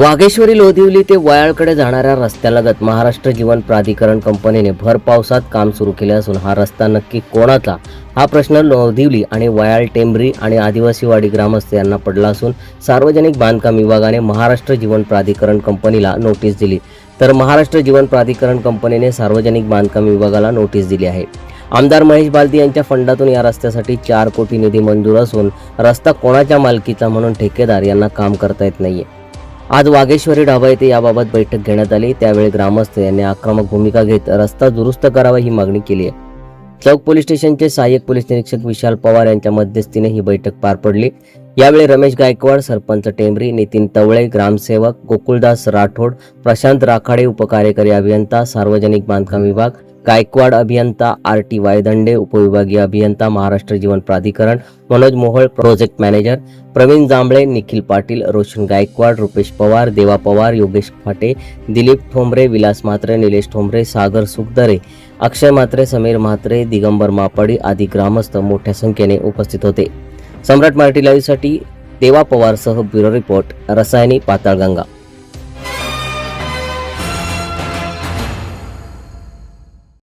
वाघेश्वरी लोधिवली ते वयाळकडे जाणाऱ्या रस्त्यालगत महाराष्ट्र जीवन प्राधिकरण कंपनीने भर पावसात काम सुरू केले असून हा रस्ता नक्की कोणाचा? हा प्रश्न लोधिवली आणि वयाळ टेंबरी आणि आदिवासीवाडी ग्रामस्थ यांना पडला असून सार्वजनिक बांधकाम विभागाने महाराष्ट्र जीवन प्राधिकरण कंपनीला नोटीस दिली. तर महाराष्ट्र जीवन प्राधिकरण कंपनीने सार्वजनिक बांधकाम विभागाला नोटीस दिली आहे. आमदार महेश बालदी यांच्या फंडातून या रस्त्यासाठी चार कोटी निधी मंजूर असून रस्ता कोणाच्या मालकीचा म्हणून ठेकेदार यांना काम करता येत नाहीये. आज वागेश्वरी ढाबा येथे याबाबत बैठक घेण्यात आली. त्यावेळी ग्रामस्थ यांनी आक्रमक भूमिका घेत रस्ता दुरुस्त करावा ही मागणी केली आहे. चौक पोलीस स्टेशनचे सहाय्यक पोलीस निरीक्षक विशाल पवार यांच्या मध्यस्थीने ही बैठक पार पडली. यावेळी रमेश गायकवाड सरपंच टेंबरी नितीन तवळे ग्रामसेवक गोकुळदास राठोड प्रशांत राखाडे उपकार्यकारी अभियंता सार्वजनिक बांधकाम विभाग गायकवाड अभियंता आर टी वायदंडे उपविभागीय अभियंता महाराष्ट्र जीवन प्राधिकरण मनोज मोहोळ प्रोजेक्ट मॅनेजर प्रवीण जांभळे निखिल पाटील रोशन गायकवाड रुपेश पवार देवा पवार योगेश फाटे दिलीप ठोंबरे विलास म्हात्रे निलेश ठोंबरे सागर सुखदरे अक्षय म्हात्रे समीर म्हात्रे दिगंबर मापाडी आदी ग्रामस्थ मोठ्या संख्येने उपस्थित होते. सम्राट मराठी लाईव्हसाठी देवा पवारसह ब्युरो रिपोर्ट रसायनी पाताळगंगा.